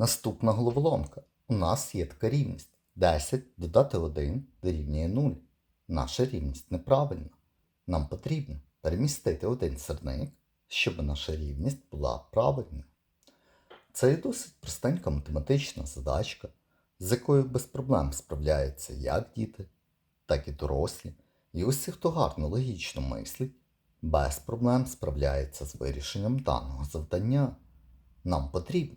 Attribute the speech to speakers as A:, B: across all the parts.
A: Наступна головоломка. У нас є така рівність. 10 додати 1 дорівнює 0. Наша рівність неправильна. Нам потрібно перемістити один сірник, щоб наша рівність була правильною. Це є досить простенька математична задачка, з якою без проблем справляються як діти, так і дорослі. І усі, хто гарно логічно мислить, без проблем справляється з вирішенням даного завдання. Нам потрібно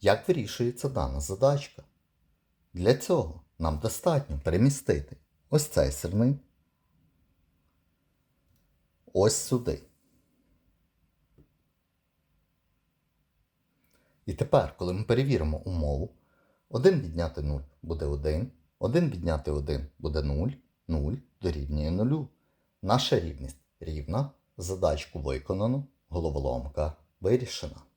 A: Як вирішується дана задачка? Для цього нам достатньо перемістити ось цей сирник ось сюди. І тепер, коли ми перевіримо умову, 1 відняти 0 буде 1, 1 відняти 1 буде 0, 0 дорівнює 0. Наша рівність рівна, задачку виконано, головоломка вирішена.